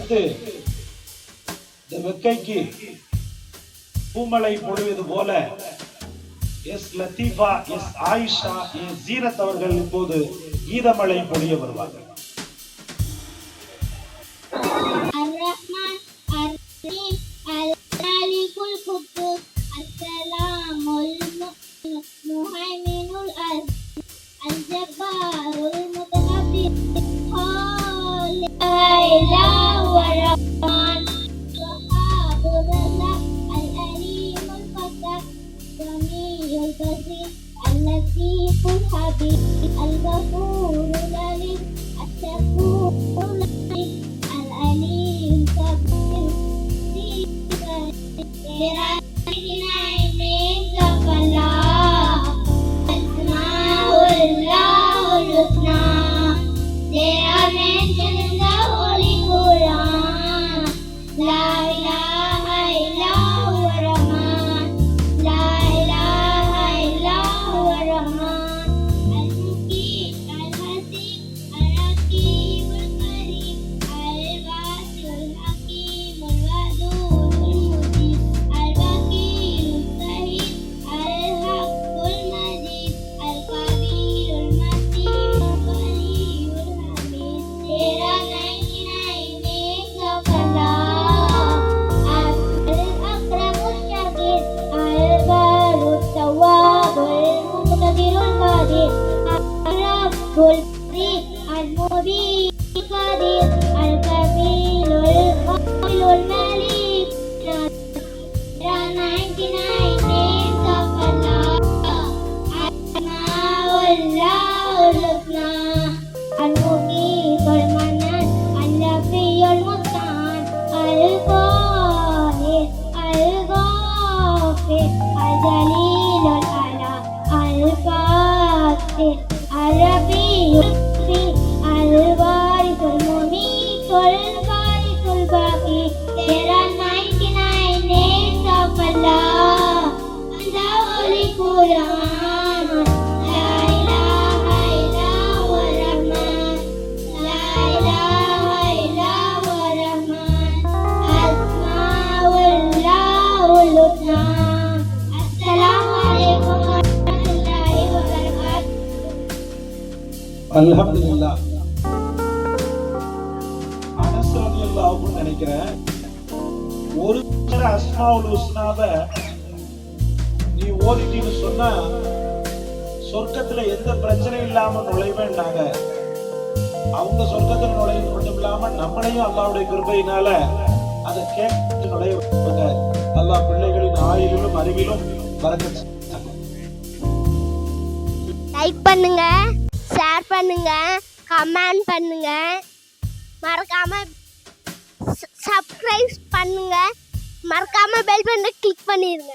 அடுத்து இந்த வெக்கைக்கு பூமலை பொழுவது போல S Latheefa S Ayisha S Jeerath அவர்கள் இப்போது கீதமழை பொழிய வருவார்கள். الحبيب الغفور لليم الشكور لليم الأليم تبدل برحمتنا إليك فلاح أسماء الله الحسنى They are mentioned الرب البريء المبين القدير الكبير القائل المليك There are 99 names of Allah. أسماء الله الحسنى المقيت المنان اللفي المستعان القاهر الغافر الجليل الأعلى الفاتح الربيع everybody's body. There are 99 names of Allah in the Holy Quran. La ilaha illa wa Rahman. La ilaha illa wa Rahman. Asma'ullahul Husna. Assalamu alaikum wa rahmatullahi wa barakatuh. Alhamdulillah. ரலியல்லாஹுன்னு நினைக்கிறேன். ஒரு அஸ்மாவுல் உஸ்னாவ நீ ஓதிட்டீன்னு சொன்னா சொர்க்கத்துல எந்த பிரச்சனையும் இல்லாம நுழைவேன்னாங்க. அவங்க சொர்க்கத்துல நுழைய மட்டும் இல்லாம நம்மளையும் அல்லாவுடைய கிருபையினால அதை கேட்டு நுழைய வைப்பாங்க. அல்லாஹ் பிள்ளைகளின் ஆயிலும் அறிவிலும் வரக்க லைக் பண்ணுங்க ஷேர் பண்ணுங்க கமெண்ட் பண்ணுங்க. மறக்காம சப்ஸ்கிரைப் பண்ணுங்க. மறக்காம பெல் பட்டனை கிளிக் பண்ணிருங்க.